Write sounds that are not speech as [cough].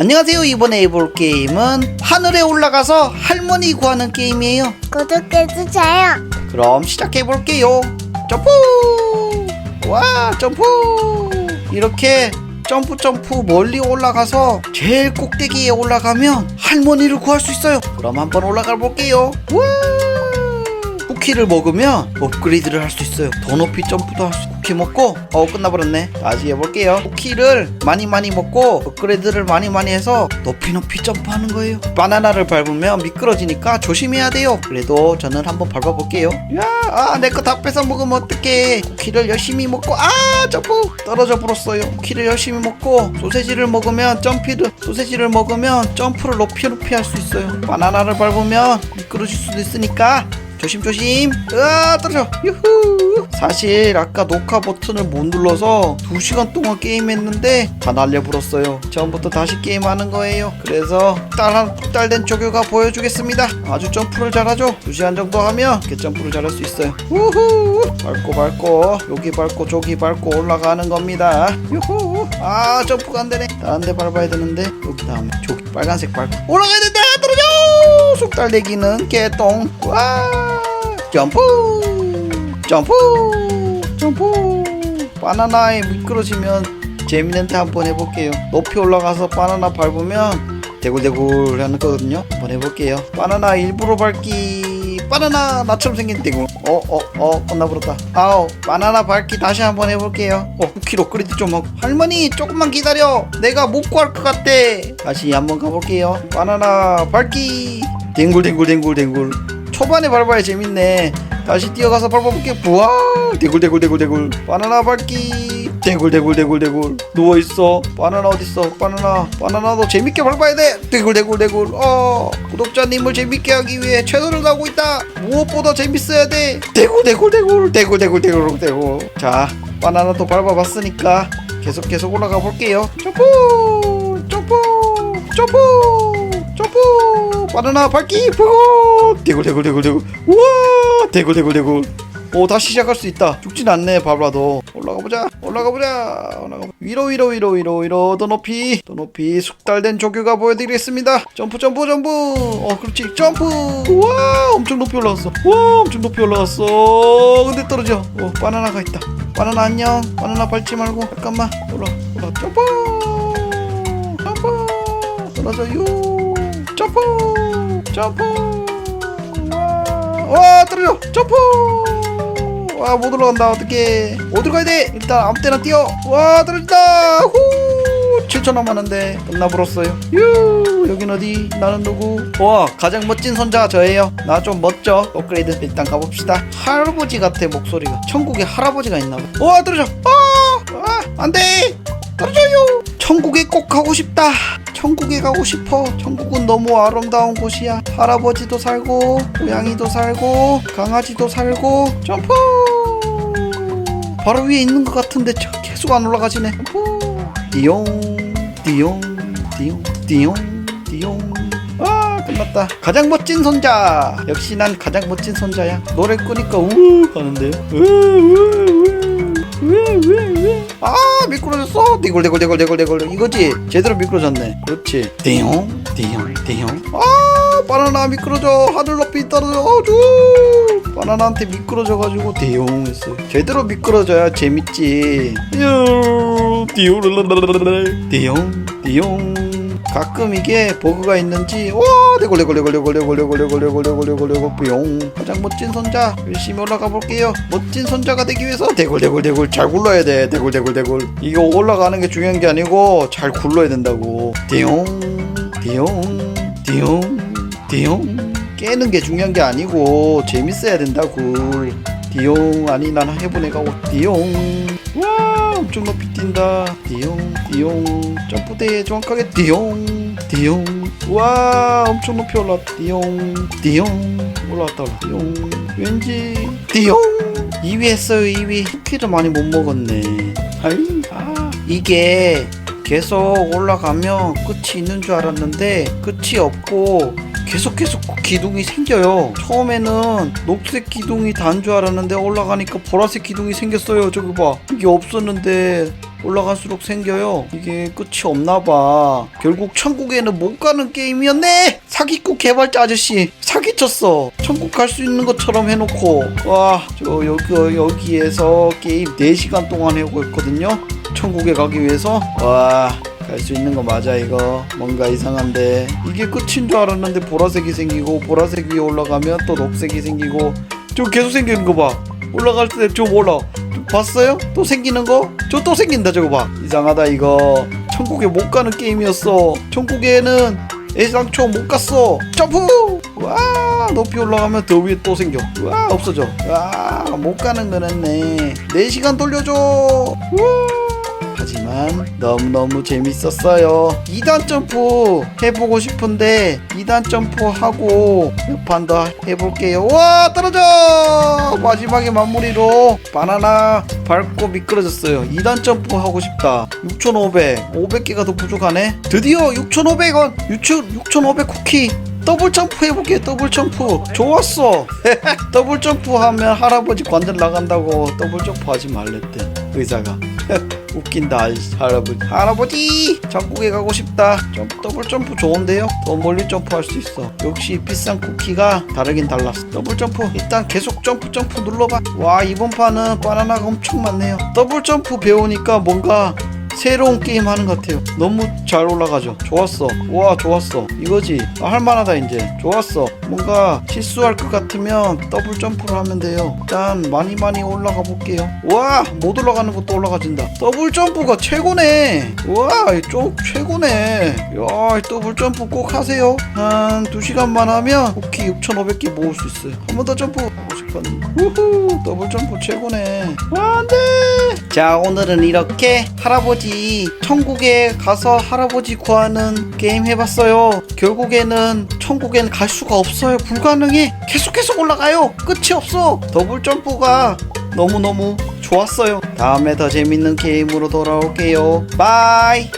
안녕하세요. 이번에 해볼 게임은 하늘에 올라가서 할머니 구하는 게임이에요. 구독해주세요. 그럼 시작해볼게요. 점프! 와 점프! 이렇게 점프 점프 멀리 올라가서 제일 꼭대기에 올라가면 할머니를 구할 수 있어요. 그럼 한번 올라가 볼게요. 와 쿠키를 먹으면 업그레이드를 할 수 있어요. 더 높이 점프도 할 수 있고. 쿠키 먹고 어 끝나버렸네. 다시 해볼게요. 쿠키를 많이 많이 먹고 업그레이드를 많이 많이 해서 높이 높이 점프하는 거예요. 바나나를 밟으면 미끄러지니까 조심해야 돼요. 그래도 저는 한번 밟아볼게요. 야아내 거 다 뺏어 먹으면 어떡해. 쿠키를 열심히 먹고 아 점프! 떨어져 버렸어요. 쿠키를 열심히 먹고 소세지를 먹으면 점피를 소세지를 먹으면 점프를 높이 높이 할 수 있어요. 바나나를 밟으면 미끄러질 수도 있으니까 조심조심. 으아 떨어져. 유후. 사실 아까 녹화 버튼을 못 눌러서 2시간 동안 게임했는데 다 날려버렸어요. 처음부터 다시 게임하는 거예요. 그래서 딸한 딸된 조교가 보여주겠습니다. 아주 점프를 잘하죠? 2시간 정도 하면 이렇게 점프를 잘할 수 있어요. 우후. 밟고 밟고 여기 밟고 저기 밟고 올라가는 겁니다. 유후. 아 점프가 안 되네. 다른 데 밟아야 되는데 여기 다음에 저기 빨간색 밟고. 올라가야 된다! 떨어져! 속달대기는 개똥. 와 점프! 점프! 점프! 바나나에 미끄러지면 재밌는 데 한번 해볼게요. 높이 올라가서 바나나 밟으면 대굴대굴 하는 거거든요. 한번 해볼게요. 바나나 일부러 밟기! 바나나! 나처럼 생긴 대굴. 어어어 끝나버렸다. 아우 바나나 밟기 다시 한번 해볼게요. 어 9kg 업그레이드 좀 하고. 할머니 조금만 기다려! 내가 못 구할 것 같대 다시 한번 가볼게요. 바나나 밟기! 댕굴댕굴댕굴댕굴 초반에 밟아야 재밌네. 다시 뛰어가서 밟아볼게. 부와 대굴 대굴 대굴 대굴. 바나나 밟기. 대굴 대굴 대굴 대굴. 누워있어. 바나나 어딨어? 바나나. 바나나도 재밌게 밟아야 돼. 대굴 대굴 대굴. 어 구독자님을 재밌게 하기 위해 최선을 다하고 있다. 무엇보다 재밌어야 돼. 대굴 대굴 대굴. 대굴 대굴 대굴 대굴 자 바나나도 밟아봤으니까 계속 계속 올라가 볼게요. 점프 점프 점프 바나나 밟기! 푸 대굴 대굴 대굴 대굴. 우와! 대굴 대굴 대굴. 오 다시 시작할 수 있다. 죽진 않네 밟아도. 올라가 보자. 올라가 보자. 올라가 위로 위로 위로 위로 위로. 더 높이. 더 높이 숙달된 조교가 보여드리겠습니다. 점프 점프 점프. 어 그렇지. 점프. 우와! 엄청 높이 올라갔어. 와! 엄청 높이 올라갔어. 근데 떨어져. 어 바나나가 있다. 바나나 안녕. 바나나 밟지 말고. 잠깐만. 올라 올라 점프! 점프! 떨어져요 점프! 점프! 와, 와 떨어져! 점프! 와못 올라간다. 어떡해. 어디로 가야 돼? 일단 아무 때나 뛰어. 와 떨어진다. 후! 7초 남았는데 끝나버렸어요. 유 여긴 어디? 나는 누구? 와 가장 멋진 손자 저예요. 나 좀 멋져. 업그레이드 일단 가봅시다. 할아버지 같아 목소리가. 천국에 할아버지가 있나봐. 와 떨어져. 아, 아 안돼. 떨어져요. 천국에 꼭 가고 싶다 천국에 가고 싶어. 천국은 너무 아름다운 곳이야. 할아버지도 살고 고양이도 살고 강아지도 살고. 점프! 바로 위에 있는 것 같은데 저 계속 안 올라가지네. 점프! 띠용 띠용 띠용 띠용 띠용. 아 끝났다. 가장 멋진 손자! 역시 난 가장 멋진 손자야. 노래 끄니까 우우 하는데요 아 미끄러졌어? 대굴대굴대굴대굴대굴 이거지? 제대로 미끄러졌네. 그렇지. 띠용 띠용 띠용. 아 바나나 미끄러져. 하늘 높이 떨어져. 아주 바나나한테 미끄러져가지고 대용 했어요 제대로 미끄러져야 재밌지. 띠용 띠용 띠용 가끔 이게 버그가 있는지 와 대골대골대골대골대골대골대골대골대골대골대골 뿅 가장 멋진 손자 열심히 올라가 볼게요 멋진 손자가 되기 위해서 대골대골대골 잘 굴러야 돼 대골대골대골 이거 올라가는 게 중요한 게 아니고 잘 굴러야 된다고 띠용 띠용 띠용 띠용 깨는 게 중요한 게 아니고 재밌어야 된다고 띠용 아니 난 해본 애가 오 띠용 와 엄청 높이 뛴다. 띠용 띠용. 점프대에 정확하게 띠용 띠용. 와 엄청 높이 올라왔다. 띠용 띠용. 올라왔다 올라 띠용. 왠지 띠용. 2위 했어요 2위 쿠키를 많이 못 먹었네. 아이 아 이게 계속 올라가면 끝이 있는 줄 알았는데 끝이 없고 계속 계속 기둥이 생겨요. 처음에는 녹색 기둥이 단 줄 알았는데 올라가니까 보라색 기둥이 생겼어요. 저기 봐. 이게 없었는데 올라갈수록 생겨요. 이게 끝이 없나 봐. 결국 천국에는 못 가는 게임이었네. 사기꾼 개발자 아저씨 사기쳤어. 천국 갈 수 있는 것처럼 해놓고 와 저 여기 여기에서 게임 4시간 동안 하고 있거든요. 천국에 가기 위해서 와. 갈 수 있는 거 맞아 이거? 뭔가 이상한데. 이게 끝인 줄 알았는데 보라색이 생기고 보라색 위에 올라가면 또 녹색이 생기고. 저 계속 생기는 거봐. 올라갈 때 좀 올라. 봤어요? 또 생기는 거? 저 또 생긴다 저거 봐. 이상하다 이거. 천국에 못 가는 게임이었어. 천국에는 애상초 못 갔어. 점프! 와 높이 올라가면 더 위에 또 생겨. 와 없어져. 와못 가는 거였네. 4시간 돌려줘. 우 하지만 너무너무 재밌었어요. 2단 점프 해보고 싶은데 2단 점프 하고 몇판더 해볼게요. 와 떨어져! 마지막에 마무리로 바나나 밟고 미끄러졌어요. 2단 점프 하고 싶다. 6500 500개가 더 부족하네. 드디어 6500원! 6500 쿠키! 더블 점프 해볼게 더블 점프. 좋았어. [laughs] 더블 점프 하면 할아버지 관절 나간다고 더블 점프 하지 말랬대 의사가 [laughs] 웃긴다 아저씨, 할아버지. 할아버지! 전국에 가고 싶다. 점, 더블 점프 좋은데요? 더 멀리 점프할 수 있어. 역시 비싼 쿠키가 다르긴 달랐어. 더블 점프. 일단 계속 점프 점프 눌러봐. 와 이번 판은 바나나가 엄청 많네요. 더블 점프 배우니까 뭔가 새로운 게임 하는 것 같아요. 너무 잘 올라가죠. 좋았어. 와, 좋았어. 이거지. 아, 할만하다, 이제. 좋았어. 뭔가 실수할 것 같으면 더블 점프를 하면 돼요. 일단 많이 많이 올라가 볼게요. 와, 못 올라가는 것도 올라가진다. 더블 점프가 최고네. 와, 쪽 최고네. 야, 이 더블 점프 꼭 하세요. 한 2시간만 하면 쿠키 6,500개 모을 수 있어요. 한 번 더 점프 싶었는데. 우후, 더블 점프 최고네. 와, 안 돼. 자, 오늘은 이렇게 할아버지 천국에 가서 할아버지 구하는 게임 해봤어요. 결국에는 천국엔 갈 수가 없어요. 불가능해. 계속 계속 올라가요. 끝이 없어. 더블 점프가 너무너무 좋았어요. 다음에 더 재밌는 게임으로 돌아올게요. 바이.